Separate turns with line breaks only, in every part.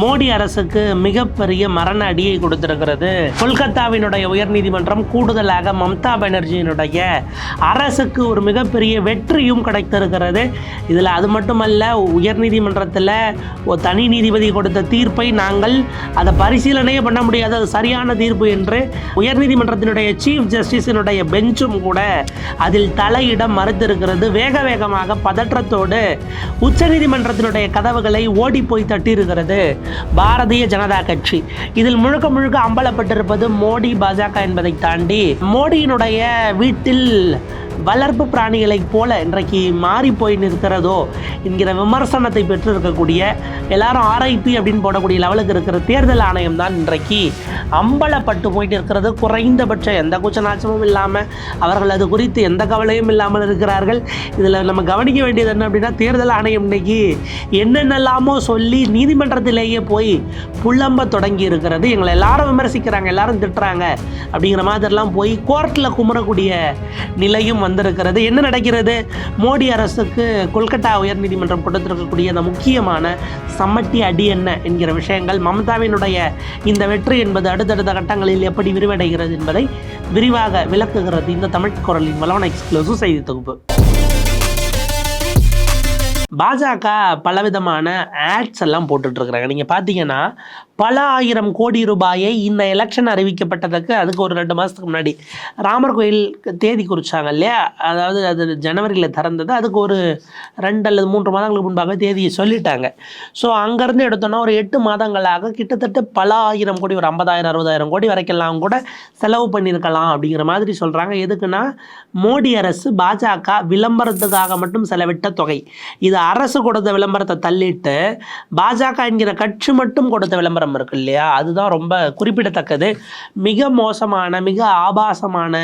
மோடி அரசுக்கு மிகப்பெரிய மரண அடியை கொடுத்திருக்கிறது. கொல்கத்தாவினுடைய உயர்நீதிமன்றம் கூடுதலாக மம்தா பானர்ஜியினுடைய அரசுக்கு ஒரு மிகப்பெரிய வெற்றியும் கிடைத்திருக்கிறது. இதில் அது மட்டுமல்ல உயர்நீதிமன்றத்தில் ஒரு தனி நீதிபதி கொடுத்த தீர்ப்பை நாங்கள் அதை பரிசீலனையே பண்ண முடியாது அது சரியான தீர்ப்பு என்று உயர்நீதிமன்றத்தினுடைய சீஃப் ஜஸ்டிஸினுடைய பெஞ்சும் கூட அதில் தலையிட மறுத்திருக்கிறது. வேக வேகமாக பதற்றத்தோடு உச்சநீதிமன்றத்தினுடைய கதவுகளை ஓடி போய் தட்டியிருக்கிறது. பாரதிய ஜனதா கட்சி. இதில் முழுக்க முழுக்க அம்பலப்பட்டிருப்பது மோடி பாஜக என்பதை தாண்டி மோடியினுடைய வீட்டில் வளர்ப்பு பிராணிகளைப் போல இன்றைக்கு மாறி போய் நிற்கிறதோ என்கிற விமர்சனத்தை பெற்றிருக்கக்கூடிய எல்லாரும் ஆர்ஐபி அப்படின்னு போடக்கூடிய லெவலுக்கு இருக்கிற தேர்தல் ஆணையம் தான் இன்றைக்கு அம்பலப்பட்டு போயிட்டு இருக்கிறது. குறைந்தபட்சம் எந்த குச்சநாச்சமும் இல்லாமல் அவர்கள் அது குறித்து எந்த கவலையும் இல்லாமல் இருக்கிறார்கள். இதில் நம்ம கவனிக்க வேண்டியது என்ன அப்படின்னா தேர்தல் ஆணையம் இன்னைக்கு என்னென்னலாமோ சொல்லி நீதிமன்றத்திலேயே போய் புலம்ப தொடங்கி இருக்கிறது. எங்களை எல்லாரும் விமர்சிக்கிறாங்க எல்லாரும் திட்டுறாங்க அப்படிங்கிற மாதிரிலாம் போய் கோர்ட்டில் குமரக்கூடிய நிலையும் வந்திருக்கிறது. என்ன நடக்கிறது? மோடி அரசுக்கு கொல்கத்தா உயர்நீதிமன்றம் கொடுத்திருக்கக்கூடிய அந்த முக்கியமான சம்மட்டி அடி என்ன என்கிற விஷயங்கள் மமதாவினுடைய இந்த வெற்றி என்பது அடுத்தடுத்த கட்டங்களில் எப்படி விரிவடைகிறது என்பதை விரிவாக விளக்குகிறது இந்த தமிழ் குரலின் வளவன எக்ஸ்க்ளூசிவ் செய்தி தொகுப்பு. பாஜக பலவிதமான ஆட்ஸ் எல்லாம் போட்டுட்ருக்குறாங்க. நீங்கள் பார்த்தீங்கன்னா பல ஆயிரம் கோடி ரூபாயை இந்த எலெக்ஷன் அறிவிக்கப்பட்டதுக்கு அதுக்கு ஒரு ரெண்டு மாதத்துக்கு முன்னாடி ராமர் கோயில் தேதி குறித்தாங்க இல்லையா? அதாவது அது ஜனவரியில் திறந்தது. அதுக்கு ஒரு ரெண்டு அல்லது மூன்று மாதங்களுக்கு முன்பாக தேதியை சொல்லிட்டாங்க. ஸோ அங்கேருந்து எடுத்தோன்னா ஒரு எட்டு மாதங்களாக கிட்டத்தட்ட பல ஆயிரம் கோடி ஒரு ஐம்பதாயிரம் அறுபதாயிரம் கோடி வரைக்கெல்லாம் கூட செலவு பண்ணியிருக்கலாம் அப்படிங்கிற மாதிரி சொல்கிறாங்க எதுக்குன்னா மோடி அரசு பாஜக விளம்பரத்துக்காக மட்டும் செலவிட்ட தொகை. இது அரசு கொடுத்த விளம்பரத்தை தள்ளிட்டு பாஜக என்கிற கட்சி மட்டும் கொடுத்த விளம்பரம் இருக்கு இல்லையா? அதுதான் ரொம்ப குறிப்பிடத்தக்கது. மிக மோசமான மிக ஆபாசமான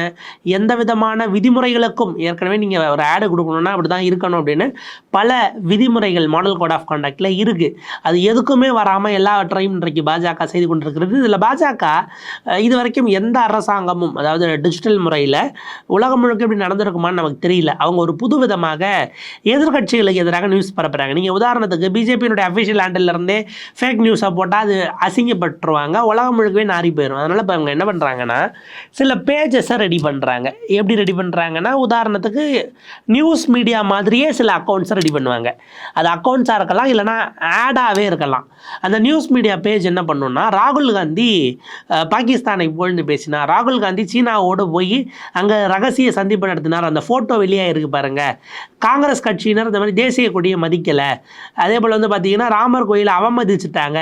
எந்த விதமான விதிமுறைகளுக்கும் ஏற்கனவே நீங்கள் ஒரு ஆடு கொடுக்கணுன்னா அப்படி தான் இருக்கணும் அப்படின்னு பல விதிமுறைகள் மாடல் கோட் ஆஃப் கான்டாக்டில் இருக்குது அது எதுக்குமே வராமல் எல்லாவற்றையும் இன்றைக்கு பாஜக செய்து கொண்டிருக்கிறது. இதில் பாஜக இது வரைக்கும் எந்த அரசாங்கமும் அதாவது டிஜிட்டல் முறையில் உலகம் முழுக்க இப்படி நடந்திருக்குமான்னு நமக்கு தெரியல. அவங்க ஒரு புது விதமாக எதிர்க்கட்சிகளுக்கு எதிராக நியூஸ் பரப்புகிறாங்க நீங்கள் உதாரணத்துக்கு பிஜேபியினுடைய அஃபிஷியல் ஹேண்டிலிருந்தே ஃபேக் நியூஸாக போட்டால் அது அசிங்கப்பட்டுருவாங்க. உலகம் முழுக்கவே நாரி போயிடும் அதனால் இப்போ அவங்க என்ன பண்ணுறாங்கன்னா சில பேஜஸை ரெடி பண்ணுறாங்க எப்படி ரெடி பண்ணுறாங்கன்னா உதாரணத்துக்கு நியூஸ் மீடியா மாதிரியே சில அக்கௌண்ட்ஸை ரெடி பண்ணுவாங்க. அது அக்கௌண்ட்ஸாக இருக்கலாம் இல்லைனா ஆடாகவே இருக்கலாம். அந்த நியூஸ் மீடியா பேஜ் என்ன பண்ணுன்னா ராகுல் காந்தி பாகிஸ்தானை புகழ்ந்து பேசினார். ராகுல் காந்தி சீனாவோடு போய் அங்கே ரகசிய சந்திப்பு நடத்தினார். அந்த ஃபோட்டோ வெளியாக இருக்குது பாருங்கள் காங்கிரஸ் கட்சியினர் இந்த மாதிரி தேசிய கொடியை மதிக்கலை. அதே போல் வந்து பார்த்தீங்கன்னா ராமர் கோயிலை அவமதிச்சுட்டாங்க.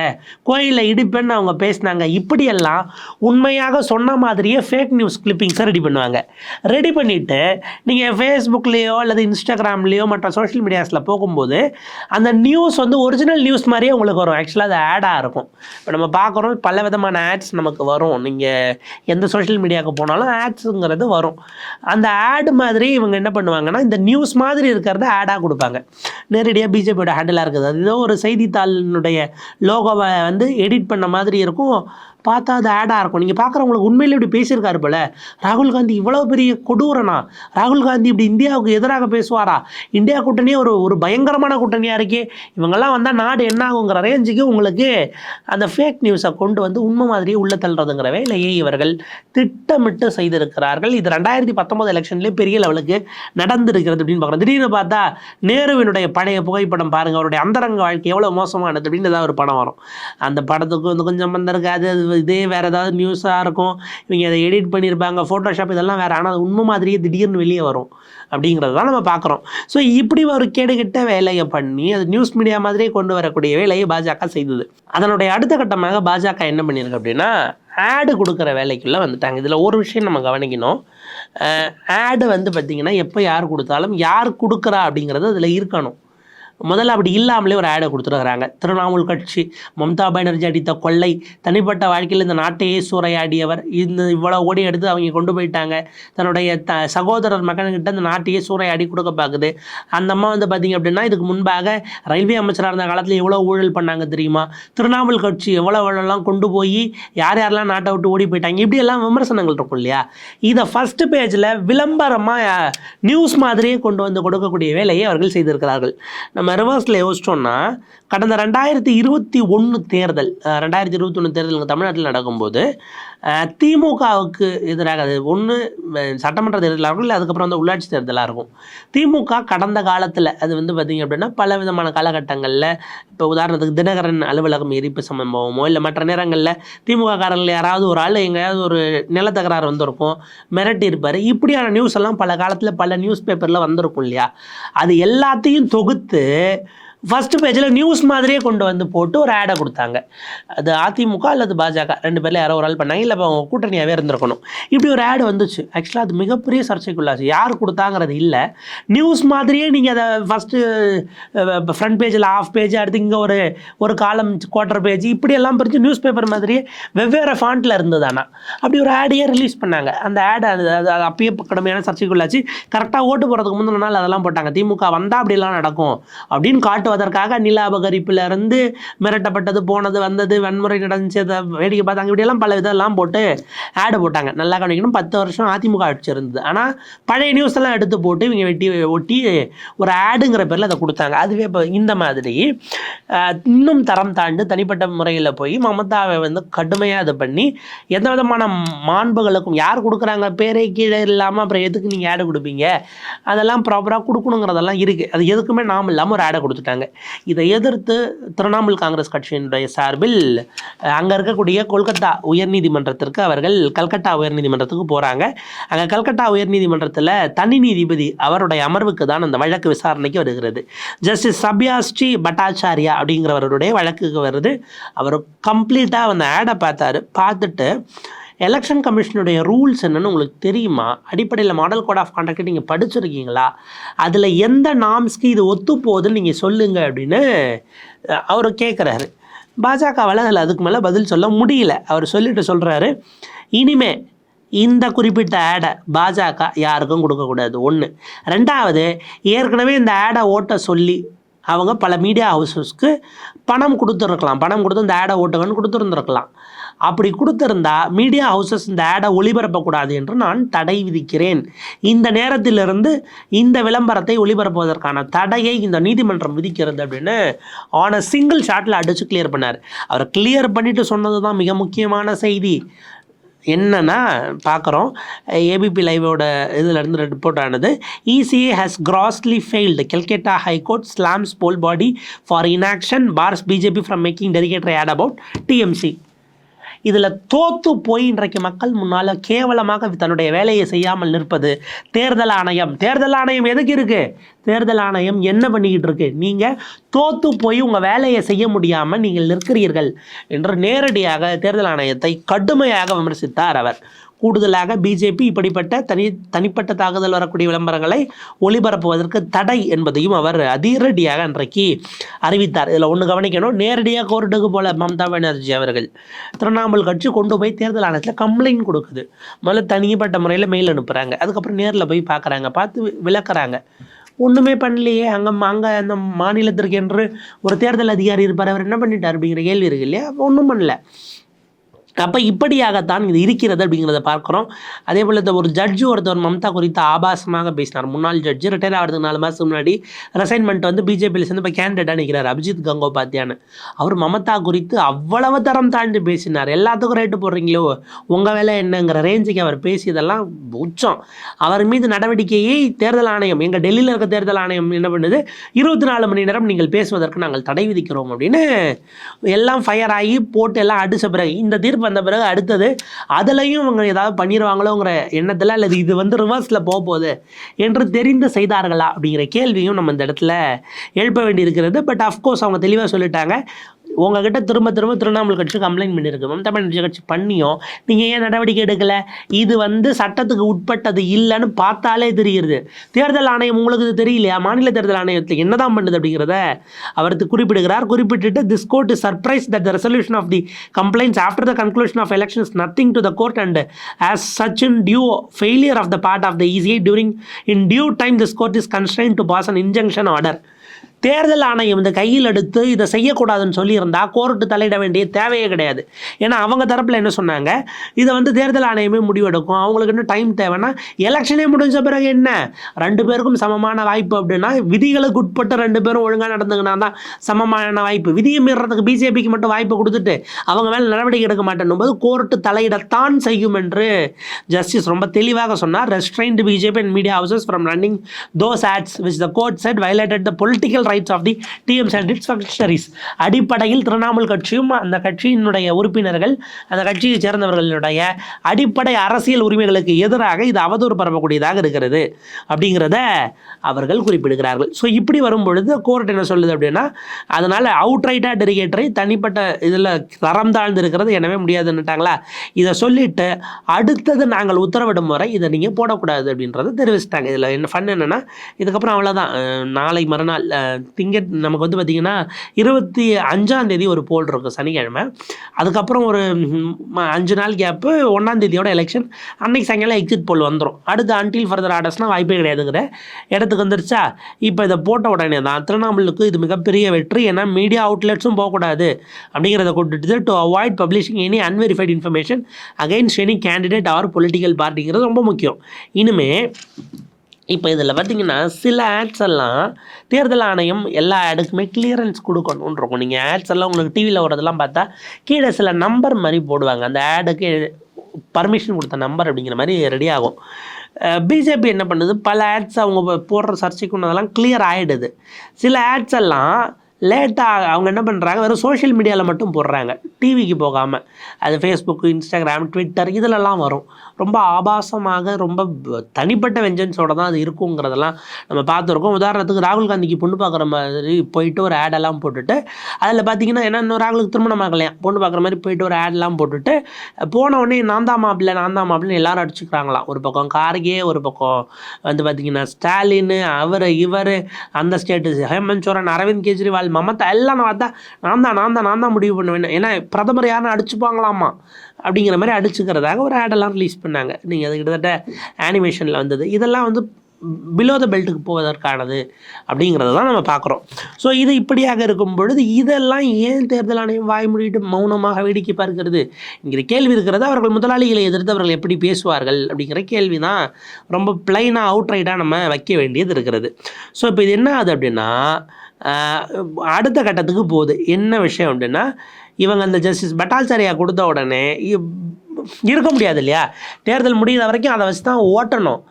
கோயிலில் இடிப்பேன்னு அவங்க பேசினாங்க. இப்படியெல்லாம் உண்மையாக சொன்ன மாதிரியே ஃபேக் நியூஸ் கிளிப்பிங்ஸை ரெடி பண்ணுவாங்க. ரெடி பண்ணிவிட்டு நீங்கள் ஃபேஸ்புக்லேயோ அல்லது இன்ஸ்டாகிராம்லேயோ மற்ற சோஷியல் மீடியாஸில் போகும்போது அந்த நியூஸ் வந்து ஒரிஜினல் நியூஸ் மாதிரியே உங்களுக்கு வரும். ஆக்சுவலாக அது ஆடாக இருக்கும். இப்போ நம்ம பார்க்குறோம் பல விதமான ஆட்ஸ் நமக்கு வரும். நீங்கள் எந்த சோஷியல் மீடியாவுக்கு போனாலும் ஆட்ஸுங்கிறது வரும். அந்த ஆடு மாதிரி இவங்க என்ன பண்ணுவாங்கன்னா இந்த நியூஸ் மாதிரி இருக்கிறத ஆடாக கொடுப்பாங்க. நேரடியாக பிஜேபியோட ஹேண்டிலாக இருக்குது. அது ஏதோ ஒரு செய்தித்தாளினுடைய லோகோவை வந்து எடிட் பண்ண மாதிரி இருக்கும். பார்த்தா அது ஆடாக இருக்கும். நீங்கள் பார்க்குறவங்களுக்கு உண்மையில் இப்படி பேசியிருக்காரு போல. ராகுல் காந்தி இவ்வளோ பெரிய கொடூரனா? ராகுல் காந்தி இப்படி இந்தியாவுக்கு எதிராக பேசுவாரா? இந்தியா கூட்டணியே ஒரு ஒரு பயங்கரமான கூட்டணியாக இருக்கே. இவங்கெல்லாம் வந்தால் நாடு என்ன ஆகுங்கிற ரேஞ்சுக்கு உங்களுக்கு அந்த ஃபேக் நியூஸை கொண்டு வந்து உண்மை மாதிரியே உள்ள தள்ளுறதுங்கிற வேலையை இவர்கள் திட்டமிட்டு செய்திருக்கிறார்கள். இது ரெண்டாயிரத்தி பத்தொம்போது எலெக்ஷன்லேயே பெரிய லெவலுக்கு நடந்திருக்கிறது அப்படின்னு பார்க்குறோம். திடீர்னு பார்த்தா நேருவினுடைய பழைய புகைப்படம் பாருங்கள் அவருடைய அந்தரங்க வாழ்க்கை எவ்வளோ மோசமானது அப்படின்னு ஏதாவது ஒரு படம் வரும். அந்த படத்துக்கும் வந்து கொஞ்சம் வந்திருக்காது அது இதே வேறு ஏதாவது நியூஸாக இருக்கும். இவங்க அதை எடிட் பண்ணியிருப்பாங்க. ஃபோட்டோஷாப் இதெல்லாம் வேறு. ஆனால் உண்மை மாதிரியே திடீர்னு வெளியே வரும். அப்படிங்கிறது தான் நம்ம பார்க்குறோம். ஸோ இப்படி ஒரு கேடுகிட்ட வேலையை பண்ணி அது நியூஸ் மீடியா மாதிரியே கொண்டு வரக்கூடிய வேலையை பாஜக செய்தது. அதனுடைய அடுத்த கட்டமாக பாஜக என்ன பண்ணியிருக்கு அப்படின்னா ஆடு கொடுக்குற வேலைக்குள்ளே வந்துட்டாங்க. இதில் ஒரு விஷயம் நம்ம கவனிக்கணும். ஆடு வந்து பார்த்திங்கன்னா எப்போ யார் கொடுத்தாலும் யார் கொடுக்குறா அப்படிங்கிறது அதில் இருக்கணும். முதல்ல அப்படி இல்லாமலே ஒரு ஆடை கொடுத்துருக்குறாங்க. திரிணாமுல் கட்சி மம்தா பானர்ஜி அடித்த கொள்ளை தனிப்பட்ட வாழ்க்கையில் இந்த நாட்டையே சூறையாடியவர். இந்த இவ்வளோ ஓடி எடுத்து அவங்க கொண்டு போயிட்டாங்க. தன்னுடைய த சகோதரர் மகன்கிட்ட இந்த நாட்டையே சூறையாடி கொடுக்க பார்க்குது அந்த அம்மா வந்து பார்த்திங்க அப்படின்னா இதுக்கு முன்பாக ரயில்வே அமைச்சராக இருந்த காலத்தில் எவ்வளோ ஊழல் பண்ணாங்க தெரியுமா? திரிணாமுல் கட்சி எவ்வளோ எவ்வளோலாம் கொண்டு போய் யார் யாரெல்லாம் நாட்டை விட்டு ஓடி போயிட்டாங்க? இப்படியெல்லாம் விமர்சனங்கள் இருக்கும் இல்லையா? இதை ஃபஸ்ட்டு பேஜில் விளம்பரமாக நியூஸ் மாதிரியே கொண்டு வந்து கொடுக்கக்கூடிய வேலையை அவர்கள் செய்திருக்கிறார்கள். நம்ம நம்ம ரிவர்ஸில் யோசிச்சோம்னா கடந்த ரெண்டாயிரத்தி இருபத்தி ஒன்று தேர்தல் ரெண்டாயிரத்தி இருபத்தி ஒன்று தேர்தல் இங்கே தமிழ்நாட்டில் நடக்கும்போது திமுகவுக்கு எதிராக அது ஒன்று சட்டமன்ற தேர்தலாக இருக்கும் இல்லை அதுக்கப்புறம் வந்து உள்ளாட்சி தேர்தலாக இருக்கும். திமுக கடந்த காலத்தில் அது வந்து பார்த்திங்க அப்படின்னா பல விதமான காலகட்டங்களில் இப்போ உதாரணத்துக்கு தினகரன் அலுவலகம் எரிப்பு சம்பவமோ இல்லை மற்ற நேரங்களில் திமுக காரர்கள் யாராவது ஒரு ஆள் எங்கேயாவது ஒரு நிலத்தகராறு வந்திருக்கும் மிரட்டி இருப்பார். இப்படியான நியூஸ் எல்லாம் பல காலத்தில் பல நியூஸ் பேப்பரில் வந்திருக்கும் இல்லையா? அது எல்லாத்தையும் தொகுத்து ஃபஸ்ட்டு பேஜில் நியூஸ் மாதிரியே கொண்டு வந்து போட்டு ஒரு ஆடை கொடுத்தாங்க. அது அதிமுக அல்லது பாஜக ரெண்டு பேரில் யாரோ ஒரு ஆள் பண்ணாங்க. இல்லை இப்போ அவங்க கூட்டணியாகவே இருந்திருக்கணும். இப்படி ஒரு ஆடு வந்துச்சு. ஆக்சுவலாக அது மிகப்பெரிய சர்ச்சைக்குள்ளாச்சு யார் கொடுத்தாங்கிறது இல்லை. நியூஸ் மாதிரியே நீங்கள் அதை ஃபஸ்ட்டு ஃப்ரண்ட் பேஜில் ஆஃப் பேஜ் அடுத்து இங்கே ஒரு ஒரு காலம் குவார்ட்டர் பேஜ் இப்படியெல்லாம் பிரித்து நியூஸ் பேப்பர் மாதிரியே வெவ்வேறு ஃபாண்ட்டில் இருந்தது ஆனால் அப்படி ஒரு ஆடையே ரிலீஸ் பண்ணாங்க. அந்த ஆடை அது அது அப்பயே கடுமையான சர்ச்சைக்குள்ளாச்சு கரெக்டாக ஓட்டு போகிறதுக்கு முந்தின நாள் அதெல்லாம் போட்டாங்க. திமுக வந்தால் அப்படிலாம் நடக்கும் அப்படின்னு காட்டுவதற்காக நில மிரட்டப்பட்டது போனது வந்தது வன்முறை நடந்துச்சு அதை வேடிக்கை பார்த்தாங்க. இப்படியெல்லாம் பல இதெல்லாம் போட்டு ஆடு போட்டாங்க. நல்லா கவனிக்கணும். பத்து வருஷம் அதிமுக ஆட்சி இருந்தது ஆனால் பழைய நியூஸ் எல்லாம் எடுத்து போட்டு இவங்க வெட்டி ஒட்டி ஒரு ஆடுங்கிற பேரில் அதை கொடுத்தாங்க. அதுவே இப்போ இந்த மாதிரி இன்னும் தரம் தாண்டு தனிப்பட்ட முறையில் போய் மமதாவை வந்து கடுமையாக இது பண்ணி எந்த விதமான மாண்புகளுக்கும் யார் கொடுக்குறாங்க? பேரே கீழே இல்லாமல் அப்புறம் எதுக்கு நீங்கள் ஆடு கொடுப்பீங்க? அதெல்லாம் ப்ராப்பராக கொடுக்கணுங்கிறதெல்லாம் இருக்குது அது எதுக்குமே நாம் இல்லாமல் ஒரு ஆடை கொடுத்துட்டாங்க. இதை எதிர்த்து திரிணாமுல் காங்கிரஸ் கட்சியினுடைய சார்பில் அங்கே இருக்கக்கூடிய கொல்கத்தா உயர்நீதிமன்றத்திற்கு அவர்கள் கல்கட்டா உயர்நீதிமன்றத்துக்கு போகிறாங்க அங்கே கல்கட்டா உயர்நீதிமன்றத்தில் தனி நீதிபதி அவருடைய அமர்வுக்கு தான் அந்த வழக்கு விசாரணைக்கு வருகிறது. ஜஸ்டிஸ் சபியாஸ்ரீ பட்டாச்சாரியா அப்படிங்கிறவருடைய வழக்குக்கு வருது. அவர் கம்ப்ளீட்டாக அந்த ஆடை பார்த்தாரு. பார்த்துட்டு எலெக்ஷன் கமிஷனுடைய ரூல்ஸ் என்னென்னு உங்களுக்கு தெரியுமா? அடிப்படையில் மாடல் கோட் ஆஃப் கான்டாக்ட் நீங்கள் படிச்சிருக்கீங்களா? அதில் எந்த நாம்ஸ்க்கு இது ஒத்து போகுதுன்னு நீங்கள் சொல்லுங்கள் அப்படின்னு அவர் கேட்குறாரு பாஜகவால் அதில் அதுக்கு மேலே பதில் சொல்ல முடியல. அவர் சொல்லிட்டு சொல்கிறாரு இனிமே இந்த குறிப்பிட்ட ஆடை பாஜக யாருக்கும் கொடுக்கக்கூடாது ஒன்று ரெண்டாவது ஏற்கனவே இந்த ஆடை ஓட்ட சொல்லி அவங்க பல மீடியா ஹவுஸஸ்க்கு பணம் கொடுத்துருக்கலாம். பணம் கொடுத்து இந்த ஆடை ஓட்டுங்கன்னு கொடுத்துருந்துருக்கலாம். அப்படி கொடுத்துருந்தா மீடியா ஹவுசஸ் இந்த ஆடை ஒளிபரப்பக்கூடாது என்று நான் தடை விதிக்கிறேன். இந்த நேரத்திலிருந்து இந்த விளம்பரத்தை ஒளிபரப்புவதற்கான தடையை இந்த நீதிமன்றம் விதிக்கிறது அப்படின்னு ஆன சிங்கிள் ஷாட்டில் அடித்து கிளியர் பண்ணார். அவர் கிளியர் பண்ணிட்டு சொன்னது தான் மிக முக்கியமான செய்தி. என்னன்னா பார்க்குறோம் ஏபிபி லைவோட இதிலிருந்து ரிப்போர்ட் ஆனது ECI has grossly failed Calcutta high court slams poll body for inaction bars BJP from making derogatory ad about TMC இதில் தோத்து போய் இன்றைக்கு மக்கள் முன்னால் கேவலமாக தன்னுடைய வேலையை செய்யாமல் நிற்பது. தேர்தல் ஆணையம். தேர்தல் ஆணையம் எதுக்கு இருக்குது தேர்தல் ஆணையம் என்ன பண்ணிக்கிட்டு இருக்கு? நீங்கள் தோத்து போய் உங்கள் வேலையை செய்ய முடியாமல் நீங்கள் நிற்கிறீர்கள் என்று நேரடியாக தேர்தல் ஆணையத்தை கடுமையாக விமர்சித்தார் அவர். கூடுதலாக பிஜேபி இப்படிப்பட்ட தனி தனிப்பட்ட தாக்குதல் வரக்கூடிய விளம்பரங்களை ஒளிபரப்புவதற்கு தடை என்பதையும் அவர் அதிரடியாக அன்றைக்கு அறிவித்தார். இதில் ஒன்று கவனிக்கணும் நேரடியாக கோர்ட்டுக்கு போல மம்தா பானர்ஜி அவர்கள் திரிணாமுல் கட்சி கொண்டு போய் தேர்தல் ஆணையத்தில் கம்ப்ளைண்ட் கொடுக்குது. முதல்ல தனிப்பட்ட முறையில் மெயில் அனுப்புகிறாங்க அதுக்கப்புறம் நேரில் போய் பார்க்குறாங்க பார்த்து விளக்குறாங்க. ஒன்றுமே பண்ணலையே அங்கே அங்கே அந்த மாநிலத்திற்கு என்று ஒரு தேர்தல் அதிகாரி இருப்பார் அவர் என்ன பண்ணிட்டார் அப்படிங்கிற கேள்வி இருக்கு இல்லையா? ஒன்றும் பண்ணல. அப்போ இப்படியாகத்தான் இது இருக்கிறது அப்படிங்கிறத பார்க்குறோம். அதே போல் இந்த ஒரு ஜட்ஜு ஒருத்தர் மம்தா குறித்து ஆபாசமாக பேசினார். முன்னாள் ஜட்ஜு ரிட்டையர் ஆகிறதுக்கு நாலு மாதத்துக்கு முன்னாடி ரெசைன்மெண்ட் வந்து பிஜேபியில் சேர்ந்து இப்போ கேண்டிடேட்டாக நிற்கிறார் அபிஜித் கங்கோபாத்தியான்னு அவர் மமதா குறித்து அவ்வளவு தரம் தாண்டி பேசினார். எல்லாத்துக்கும் ரேட்டு போடுறீங்களோ உங்கள் வேலை என்னங்கிற ரேஞ்சுக்கு அவர் பேசியதெல்லாம் உச்சம். அவர் மீது நடவடிக்கையை தேர்தல் ஆணையம் எங்கள் டெல்லியில் இருக்க தேர்தல் ஆணையம் என்ன பண்ணுது? இருபத்தி நாலு மணி நேரம் நீங்கள் பேசுவதற்கு நாங்கள் தடை விதிக்கிறோம் அப்படின்னு எல்லாம் ஃபயர் ஆகி போட்டு எல்லாம் அடிச்ச பிறகு இந்த தீர்ப்பு வந்த பிறகு அடுத்தது அதுலேயும் இவங்க ஏதாவது பண்ணிடுவாங்களோங்கிற எண்ணத்தில் அல்லது இது வந்து ரிவர்ஸில் போக போகுது என்று தெரிந்து செய்தார்களா அப்படிங்கிற கேள்வியும் நம்ம இந்த இடத்துல எழுப்ப வேண்டியிருக்கிறது. பட் அஃப்கோர்ஸ் அவங்க தெளிவாக சொல்லிட்டாங்க. உங்ககிட்ட திரும்ப திரும்ப திருவண்ணாமலை கட்சி கம்ப்ளைண்ட் பண்ணியிருக்கு. மம்தா பானர்ஜி கட்சி பண்ணியும். நீங்கள் ஏன் நடவடிக்கை எடுக்கலை? இது வந்து சட்டத்துக்கு உட்பட்டது இல்லைன்னு பார்த்தாலே தெரிகிறது தேர்தல் ஆணையம் உங்களுக்கு இது தெரியலையா? மாநில தேர்தல் ஆணையத்தில் என்னதான் பண்ணுது அப்படிங்கிறத அவர் குறிப்பிடுகிறார். குறிப்பிட்டுட்டு this court is surprise that the resolution of the complaints after the conclusion of elections nothing to the court and as such undue failure of the part of the ECI during in due time this court is constrained to pass an injunction order தேர்தல் ஆணையம் இந்த கையில் எடுத்து இதை செய்யக்கூடாதுன்னு சொல்லியிருந்தா court தலையிட வேண்டிய தேவையே கிடையாது. ஏன்னா அவங்க தரப்பில் என்ன சொன்னாங்க? இதை வந்து தேர்தல் ஆணையமே முடிவெடுக்கும். அவங்களுக்கு இன்னும் டைம் தேவைன்னா எலெக்ஷனே முடிஞ்ச பிறகு என்ன? ரெண்டு பேருக்கும் சமமான வாய்ப்பு அப்படின்னா விதிகளுக்கு உட்பட்டு ரெண்டு பேரும் ஒழுங்காக நடந்துங்கன்னா தான் சமமான வாய்ப்பு. விதியை மீறதுக்கு பிஜேபிக்கு மட்டும் வாய்ப்பு கொடுத்துட்டு அவங்க மேலே நடவடிக்கை எடுக்க மாட்டேன்னும் போது கோர்ட்டு தலையிடத்தான் செய்யும் என்று ஜஸ்டிஸ் ரொம்ப தெளிவாக சொன்னார். Restrained BJP and media houses from running those ads which the court said violated the political rights of the TMC and its functionaries அடிப்படையில் திரிணாமுல் கட்சியும் அந்த கட்சியினுடைய உறுப்பினர்கள் அந்த கட்சியைச் சேர்ந்தவர்களுடைய அடிப்படை அரசியல் உரிமைகளுக்கு எதிராக இது அவதூறு பரப்பக்கூடியதாக இருக்கிறது அப்படிங்கிறத அவர்கள் குறிப்பிடுகிறார்கள். ஸோ இப்படி வரும் பொழுது கோர்ட் என்ன சொல்லுது அப்படின்னா அதனால் அவுட் ரைட்டாக டெரிகேட்டரை தனிப்பட்ட இதில் தரம் தாழ்ந்து இருக்கிறது எனவே முடியாதுன்னுட்டாங்களா? இதை சொல்லிட்டு அடுத்தது நாங்கள் உத்தரவிடும் வரை இதை நீங்கள் போடக்கூடாது அப்படின்றத தெரிவிச்சிட்டாங்க. இதில் என்ன ஃபன் என்னென்னா இதுக்கப்புறம் அவ்வளோதான் நாளை மறுநாள் திங்க நமக்கு வந்து பார்த்திங்கன்னா இருபத்தி அஞ்சாந்தேதி ஒரு போல் இருக்கும் சனிக்கிழமை. அதுக்கப்புறம் ஒரு அஞ்சு நாள் கேப்பு ஒன்றாந்தேதியோட எலெக்ஷன் அன்னைக்கு சாயங்காலம் எக்ஸிட் போல் வந்துடும் அடுத்து அன்டில் ஃபர்தர் ஆர்டர்ஸ்னால் வாய்ப்பே கிடையாதுங்கிற இடத்துக்கு வந்துருச்சா? இப்போ இதை போட்ட உடனே தான் திரிணாமுலுக்கு இது மிகப்பெரிய வெற்றி. ஏன்னா மீடியா அவுட்லெட்ஸும் போகக்கூடாது அப்படிங்கிறத கொண்டுட்டு to avoid publishing any unverified information against any candidate or political பார்ட்டிங்கிறது ரொம்ப முக்கியம். இனிமே இப்போ இதில் பார்த்தீங்கன்னா சில ஆட்ஸ் எல்லாம் தேர்தல் ஆணையம் எல்லா ஆடுக்குமே கிளியரன்ஸ் கொடுக்கணும்னு இருக்கும் நீங்கள் ஆட்ஸ் எல்லாம் உங்களுக்கு டிவியில் வரதெல்லாம் பார்த்தா கீழே சில நம்பர் மாதிரி போடுவாங்க. அந்த ஆடுக்கு பர்மிஷன் கொடுத்த நம்பர் அப்படிங்கிற மாதிரி ரெடி ஆகும். பிஜேபி என்ன பண்ணுது? பல ஆட்ஸ் அவங்க போடுற சர்ச்சைக்கு அதெல்லாம் கிளியர் ஆகிடுது சில ஆட்ஸ் எல்லாம் லேட்டாக அவங்க என்ன பண்ணுறாங்க வெறும் சோஷியல் மீடியாவில் மட்டும் போடுறாங்க. டிவிக்கு போகாமல் அது ஃபேஸ்புக்கு இன்ஸ்டாகிராம் ட்விட்டர் இதிலெல்லாம் வரும். ரொம்ப ஆபாசமாக ரொம்ப தனிப்பட்ட வெஞ்சன்ஸோட தான் அது இருக்குங்கிறதெல்லாம் நம்ம பார்த்துருக்கோம். உதாரணத்துக்கு ராகுல் காந்திக்கு பொண்ணு பார்க்குற மாதிரி போயிட்டு ஒரு ஆடெல்லாம் போட்டுட்டு அதில் பார்த்தீங்கன்னா என்ன இன்னும் ராகுலுக்கு திருமணம் ஆகலையா? பொண்ணு பார்க்குற மாதிரி போயிட்டு ஒரு ஆடெல்லாம் போட்டுட்டு போன உடனே நான் தான் மாப்பிள்ளை நான் தான் மாப்பிள்ளை எல்லாரும் அடிச்சுக்கிறாங்களாம் ஒரு பக்கம் கார்கே ஒரு பக்கம் வந்து பார்த்திங்கன்னா ஸ்டாலின் அவர் இவர் அந்த ஸ்டேட்டஸ் ஹேமந்த் சோரன் அரவிந்த் கெஜ்ரிவால் மமதா எல்லாம் நான் பார்த்தா நான் தான் நான் தான் நான் தான் முடிவு பண்ணுவேன் ஏன்னா பிரதமர் யாரும் அடிச்சுப்பாங்களாமா? அப்படிங்கிற மாதிரி அடிச்சுக்கிறதாக ஒரு ஆடெல்லாம் ரிலீஸ் பண்ணாங்க. நீங்கள் அது கிட்டத்தட்ட ஆனிமேஷனில் வந்தது. இதெல்லாம் வந்து பிலோ த பெல்ட்டுக்கு போவதற்கானது அப்படிங்கிறத தான் நம்ம பார்க்குறோம். ஸோ இது இப்படியாக இருக்கும் பொழுது இதெல்லாம் ஏன் தேர்தல் ஆணையம் வாய் மூடிட்டு மௌனமாக வேடிக்கை பார்க்கிறது? என்கிற கேள்வி இருக்கிறது. அவர்கள் முதலாளிகளை எதிர்த்து அவர்கள் எப்படி பேசுவார்கள் அப்படிங்கிற கேள்வி தான் ரொம்ப பிளைனாக அவுட்ரைட்டாக நம்ம வைக்க வேண்டியது இருக்கிறது. ஸோ இப்போ இது என்ன ஆகுது அப்படின்னா அடுத்த கட்டத்துக்கு போகுது. என்ன விஷயம் அப்படின்னா இவங்க அந்த ஜஸ்டிஸ் பட்டாச்சாரியா கொடுத்த உடனே இருக்க முடியாது இல்லையா? தேர்தல் முடிகிற வரைக்கும் அதை வச்சு தான் ஓட்டணும்.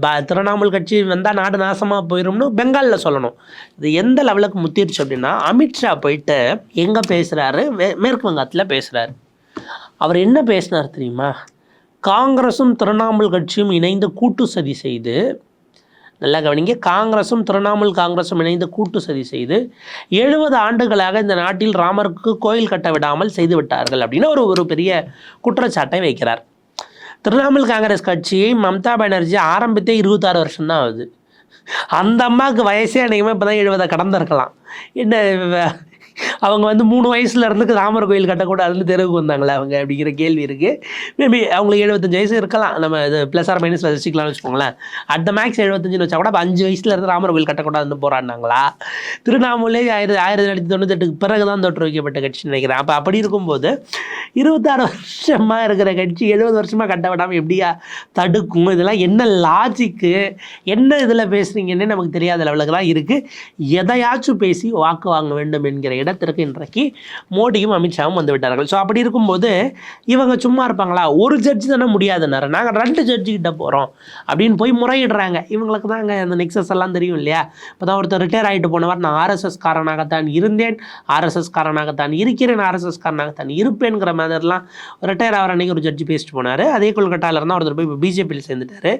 ப- திரிணாமுல் கட்சி வந்தால் நாடு நாசமாக போயிடும்னு பெங்காலில் சொல்லணும். இது எந்த லெவலுக்கு முத்திருச்சு அப்படின்னா அமித்ஷா போயிட்டு எங்கே பேசுகிறாரு மேற்கு வங்கத்தில் பேசுகிறாரு அவர் என்ன பேசினார் தெரியுமா? காங்கிரஸும் திரிணாமுல் கட்சியும் இணைந்து கூட்டு சதி செய்து நல்லா கவனிங்க. காங்கிரஸும் திரிணாமுல் காங்கிரஸும் இணைந்து கூட்டு சதி செய்து எழுபது ஆண்டுகளாக இந்த நாட்டில் ராமருக்கு கோயில் கட்ட விடாமல் செய்து விட்டார்கள் அப்படின்னு ஒரு ஒரு பெரிய குற்றச்சாட்டை வைக்கிறார். திரிணாமுல் காங்கிரஸ் கட்சியை மம்தா பானர்ஜி ஆரம்பித்தே இருபத்தாறு வருஷம் தான் ஆகுது. அந்த அம்மாவுக்கு வயசே அநேகமாக இப்போ தான் எழுபதை கடந்திருக்கலாம். என்ன வ- அவங்க வந்து மூணு வயசுல இருந்து ராமர் கோயில் கட்டக்கூடாதுன்னு தெருவுக்கு வந்தாங்களே அவங்க அப்படிங்கிற கேள்வி இருக்குது மேபி அவங்களுக்கு எழுபத்தஞ்சு வயசு இருக்கலாம். நம்ம இது ப்ளஸ் ஆர் மைனஸ் வச்சுக்கலாம்னு வச்சுக்கோங்களேன். அட் த மேக்ஸ் எழுபத்தஞ்சுன்னு வச்சா கூட அஞ்சு வயசுல இருந்து ராமர் கோயில் கட்டக்கூடாதுன்னு போராடினாங்களா? திருவண்ணாமலை ஆயிரத்தி ஆயிரத்தி தொள்ளாயிரத்தி தொண்ணூத்தெட்டுக்கு பிறகு தான் தொற்று வைக்கப்பட்ட கட்சி நினைக்கிறேன். அப்போ அப்படி இருக்கும்போது இருபத்தாறு வருஷமா இருக்கிற கட்சி எழுபது வருஷமா கட்ட விடாமல் எப்படியா தடுக்கும்? இதெல்லாம் என்ன லாஜிக்கு என்ன இதில் பேசுகிறீங்கன்னு நமக்கு தெரியாத லெவலுக்குலாம் இருக்குது எதையாச்சும் பேசி வாக்கு வாங்க வேண்டும் என்கிற இடத்திற்கு இன்றைக்கு மோடியும் அமித்ஷாவும் வந்து விட்டார்கள். ஸோ அப்படி இருக்கும்போது இவங்க சும்மா இருப்பாங்களா? ஒரு ஜட்ஜி தானே முடியாதுன்னாரு நாங்கள் ரெண்டு ஜட்ஜி கிட்ட போகிறோம் அப்படின்னு போய் முறையிடுறாங்க. இவங்களுக்கு தாங்க அந்த நெக்ஸஸ் எல்லாம் தெரியும் இல்லையா? இப்போ தான் ஒருத்தர் ரிட்டையர் ஆகிட்டு போனவர் நான் ஆர்எஸ்எஸ் காரனாகத்தான் இருந்தேன். ஆர்எஸ்எஸ் காரனாகத்தான் இருக்கிறேன். ஆர்எஸ்எஸ் காரனாகத்தான் இருப்பேங்கிற மாதிரிலாம் ரிட்டையர் ஆகிற அன்னைக்கு ஒரு ஜட்ஜி பேசிட்டு போனார். அதே கொல்கட்டாவில் இருந்தால் ஒருத்தர் போய் பிஜேபியில் சேர்ந்துட்டார்.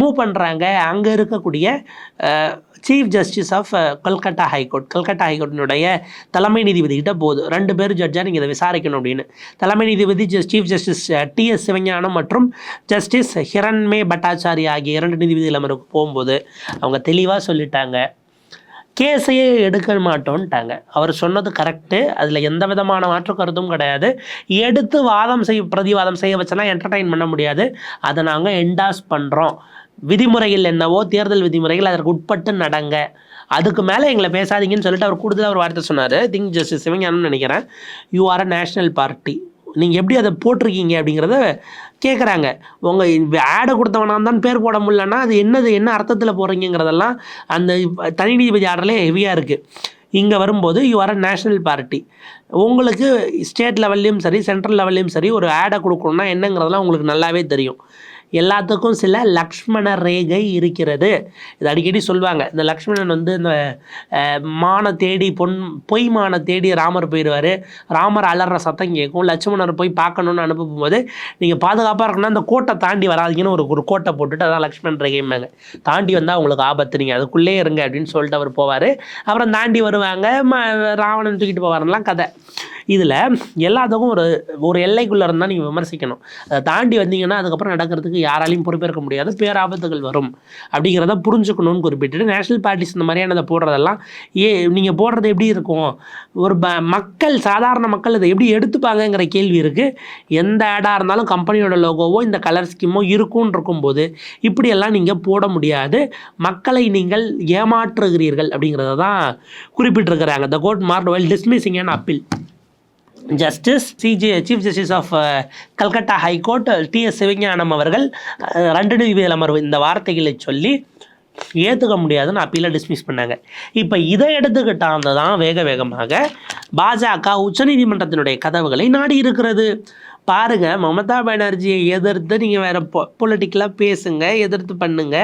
மூவ் பண்ணுறாங்க அங்கே இருக்கக்கூடிய chief justice of Calcutta high court Calcutta ஹைகோர்ட்டினுடைய தலை தலைமை நீதிபதிகிட்ட போகுது ரெண்டு பேர் ஜட்ஜாக நீங்கள் இதை விசாரிக்கணும் அப்படின்னு. தலைமை நீதிபதி சீஃப் ஜஸ்டிஸ் டிஎஸ் சிவஞானம் மற்றும் ஜஸ்டிஸ் ஹிரண்மே பட்டாச்சாரி ஆகிய இரண்டு நீதிபதிகள் அமருக்கு போகும்போது அவங்க தெளிவாக சொல்லிட்டாங்க. கேஸையே எடுக்க மாட்டோன்ட்டாங்க. அவர் சொன்னது கரெக்டு அதில் எந்த விதமான மாற்று கருத்தும் கிடையாது. எடுத்து வாதம் செய்ய பிரதிவாதம் செய்ய வச்செல்லாம் என்டர்டைன் பண்ண முடியாது. அதை நாங்கள் என்டாஸ் பண்ணுறோம் விதிமுறைகள் என்னவோ தேர்தல் விதிமுறைகள் அதற்கு உட்பட்டு நடங்க. அதுக்கு மேலே எங்களை பேசாதீங்கன்னு சொல்லிட்டு அவர் கூடுதலாக ஒரு வார்த்தை சொன்னார். திங்க் ஜஸ்டிஸ் சிவஞானம்னு நினைக்கிறேன். You are a national party நீங்கள் எப்படி அதை போட்டிருக்கீங்க அப்படிங்கிறத கேட்குறாங்க உங்கள் ஆடை கொடுத்தவனாக தான் பேர் போட முடியலன்னா அது என்னது என்ன அர்த்தத்தில் போடுறீங்கிறதெல்லாம் அந்த தனி நீதிபதி ஆடலே ஹெவியாக இருக்குது இங்கே வரும்போது you are a national party உங்களுக்கு ஸ்டேட் லெவல்லையும் சரி சென்ட்ரல் லெவல்லையும் சரி ஒரு ஆடை கொடுக்கணுன்னா என்னங்கிறதெல்லாம் உங்களுக்கு நல்லாவே தெரியும். எல்லாத்துக்கும் சில லக்ஷ்மண ரேகை இருக்கிறது. இது அடிக்கடி சொல்லுவாங்க இந்த லக்ஷ்மணன் வந்து இந்த அஹ், மான தேடி பொன் பொய் மான தேடி ராமர் போயிடுவார் ராமர் அலற சத்தம் கேட்கும். லட்சுமணர் போய் பார்க்கணுன்னு அனுப்பும்போது நீங்கள் பாதுகாப்பாக இருக்கணும்னா அந்த கோட்டை தாண்டி வராதீங்கன்னு ஒரு ஒரு கோட்டை போட்டுட்டு அதான் லக்ஷ்மண் ரேகைம்பாங்க தாண்டி வந்தால் உங்களுக்கு ஆபத்து. நீங்கள் அதுக்குள்ளே இருங்க அப்படின்னு சொல்லிட்டு அவர் போவார். அப்புறம் தாண்டி வருவாங்க. ராவணன் தூக்கிட்டு போவார்லாம் கதை. இதில் எல்லாத்துக்கும் ஒரு ஒரு எல்லைக்குள்ளே இருந்தால் நீங்கள் விமர்சிக்கணும். அதை தாண்டி வந்தீங்கன்னா அதுக்கப்புறம் நடக்கிறதுக்கு யாராலையும் பொறுப்பேற்க முடியாது பேராபத்துகள் வரும். அப்படிங்கிறத புரிஞ்சுக்கணும்னு குறிப்பிட்டு நேஷனல் பார்ட்டிஸ் இந்த மாதிரியானதை போடுறதெல்லாம் ஏ நீங்கள் போடுறது எப்படி இருக்கும்? ஒரு ப மக்கள் சாதாரண மக்கள் இதை எப்படி எடுத்துப்பாங்கங்கிற கேள்வி இருக்குது எந்த ஆடாக இருந்தாலும் கம்பெனியோட லோகோவோ இந்த கலர் ஸ்கீமோ இருக்கும்னு இருக்கும்போது இப்படியெல்லாம் நீங்கள் போட முடியாது. மக்களை நீங்கள் ஏமாற்றுகிறீர்கள் அப்படிங்கிறத தான் குறிப்பிட்டிருக்கிறாங்க. The court marked while dismissing and appeal justice CJ chief justice of Calcutta high court TS Sivagnanam அவர்கள் uh, ரெண்டு நீதிபதிகள் அமர்வு இந்த வார்த்தைகளை சொல்லி ஏற்றுக்க முடியாதுன்னு அப்பீலை டிஸ்மிஸ் பண்ணாங்க. இப்போ இதை எடுத்துக்கிட்டாங்க தான் வேக வேகமாக பாஜக உச்சநீதிமன்றத்தினுடைய கதவுகளை நாடி இருக்கிறது. பாருங்கள் மமதா பானர்ஜியை எதிர்த்து நீங்கள் வேறு பொ பொலிட்டிக்கலாக பேசுங்க எதிர்த்து பண்ணுங்க.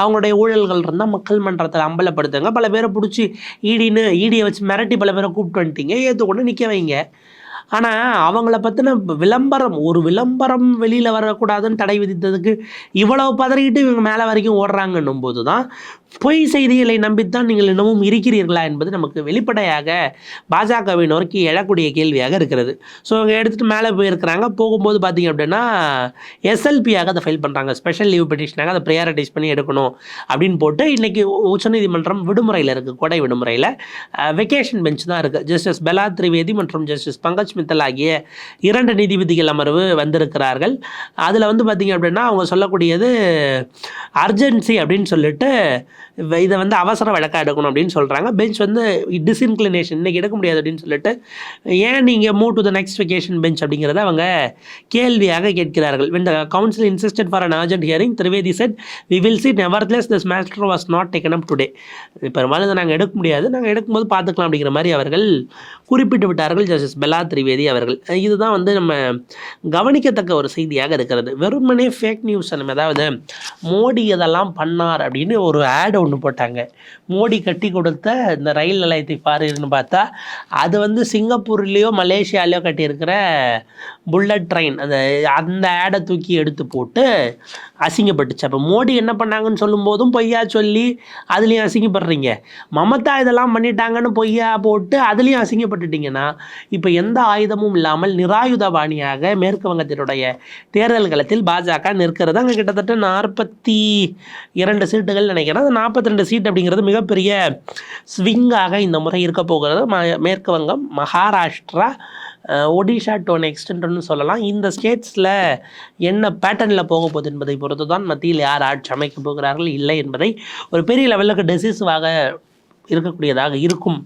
அவங்களுடைய ஊழல்கள் இருந்தால் மக்கள் மன்றத்தில் அம்பலப்படுத்துங்க. பல பேரை பிடிச்சி ஈடின்னு ஈடியை வச்சு மிரட்டி பல பேரை கூப்பிட்டு வந்துட்டீங்க. ஏற்றுக்கொண்டு நிற்க வைங்க. ஆனால் அவங்கள பற்றின விளம்பரம் ஒரு விளம்பரம் வெளியில் வரக்கூடாதுன்னு தடை விதித்ததுக்கு இவ்வளோ பதறிக்கிட்டு இவங்க மேலே வரைக்கும் ஓடுறாங்கன்னும் போது தான் பொய் செய்திகளை நம்பித்தான் நீங்கள் இன்னமும் இருக்கிறீர்களா என்பது நமக்கு வெளிப்படையாக பாஜகவை நோக்கி எழக்கூடிய கேள்வியாக இருக்கிறது. ஸோ அவங்க எடுத்துகிட்டு மேலே போயிருக்கிறாங்க. போகும்போது பார்த்தீங்க அப்படின்னா எஸ்எல்பியாக அதை ஃபைல் பண்ணுறாங்க ஸ்பெஷல் லீவ் பெட்டிஷனாக அதை ப்ரையாரிட்டைஸ் பண்ணி எடுக்கணும் அப்படின்னு போட்டு இன்றைக்கி உச்சநீதிமன்றம் விடுமுறையில் இருக்குது கொடை விடுமுறையில். வெக்கேஷன் பெஞ்ச் தான் இருக்குது ஜஸ்டிஸ் பெலா திரிவேதி மற்றும் ஜஸ்டிஸ் பங்கஜ் மித்தல் ஆகிய இரண்டு நீதிபதிகள் அமர்வு வந்திருக்கிறார்கள். அதில் வந்து பார்த்திங்க அப்படின்னா அவங்க சொல்லக்கூடியது அர்ஜென்சி அப்படின்னு சொல்லிட்டு இதை வந்து அவசர வழக்காக எடுக்கணும் அப்படின்னு சொல்கிறாங்க பெஞ்ச் வந்து டிஸ்இன்க்ளினேஷன் இன்னைக்கு எடுக்க முடியாது அப்படின்னு சொல்லிட்டு ஏன் நீங்கள் move to the next vacation bench அப்படிங்கிறத அவங்க கேள்வியாக கேட்கிறார்கள். When the counsel insisted for an urgent hearing Trivedi we will will see. Nevertheless this matter was not taken up today பெரும்பாலும் இதை நாங்கள் எடுக்க முடியாது. நாங்கள் எடுக்கும்போது பார்த்துக்கலாம் அப்படிங்கிற மாதிரி அவர்கள் குறிப்பிட்டு விட்டார்கள் ஜஸ்டிஸ் பெலா திரிவேதி அவர்கள். இதுதான் வந்து நம்ம கவனிக்கத்தக்க ஒரு செய்தியாக இருக்கிறது. வெறுமனே ஃபேக் நியூஸ் நம்ம அதாவது மோடி இதெல்லாம் பண்ணார் அப்படின்னு ஒரு ஆடு ஒன்று போட்டாங்க. மோடி கட்டி கொடுத்த இந்த ரயில் நிலையத்தை பாருன்னு பார்த்தா அது வந்து சிங்கப்பூர்லேயோ மலேசியாலேயோ கட்டியிருக்கிற புல்லட் ட்ரெயின். அந்த அந்த ஆடை தூக்கி எடுத்து போட்டு அசிங்கப்பட்டுச்சு. அப்போ மோடி என்ன பண்ணாங்கன்னு சொல்லும்போதும் பொய்யா சொல்லி அதுலேயும் அசிங்கப்படுறீங்க. மமதா இதெல்லாம் பண்ணிட்டாங்கன்னு பொய்யா போட்டு அதுலேயும் அசிங்கப்பட்டுட்டீங்கன்னா இப்போ எந்த ஆயுதமும் இல்லாமல் நிராயுதபாணியாக மேற்கு வங்கத்தினுடைய தேர்தல் களத்தில் பாஜக நிற்கிறது? அங்கே கிட்டத்தட்ட நாற்பத்தி இரண்டு சீட்டுகள் நினைக்கிறேன். அந்த நாற்பத்தி ரெண்டு சீட் அப்படிங்கிறது மிகப்பெரிய ஸ்விங்காக இந்த முறை இருக்க போகிறது. ம மேற்கு வங்கம் மகாராஷ்டிரா ஒடிஷா டு ஒன் எக்ஸ்டென்ட்னு சொல்லலாம். இந்த ஸ்டேட்ஸில் என்ன பேட்டர்னில் போக போகுது என்பதை பொறுத்து தான் மத்தியில் யார் ஆட்சி அமைக்கப் போகிறார்கள் இல்லை என்பதை ஒரு பெரிய லெவலுக்கு டெசிசிவாக இருக்கக்கூடியதாக இருக்கும்.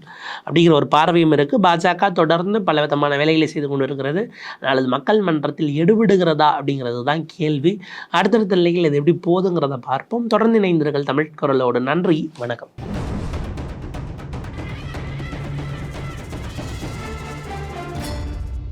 அப்படிங்கிற ஒரு பார்வையும் இருக்குது பாஜக தொடர்ந்து பல விதமான வேலைகளை செய்து கொண்டு இருக்கிறது அதனால் அது மக்கள் மன்றத்தில் எடுவிடுகிறதா அப்படிங்கிறது தான் கேள்வி. அடுத்தடுத்த நிலையில் இது எப்படி போதுங்கிறத பார்ப்போம். தொடர்ந்து இணைந்தீர்கள் தமிழ் குரலோடு. நன்றி. வணக்கம்.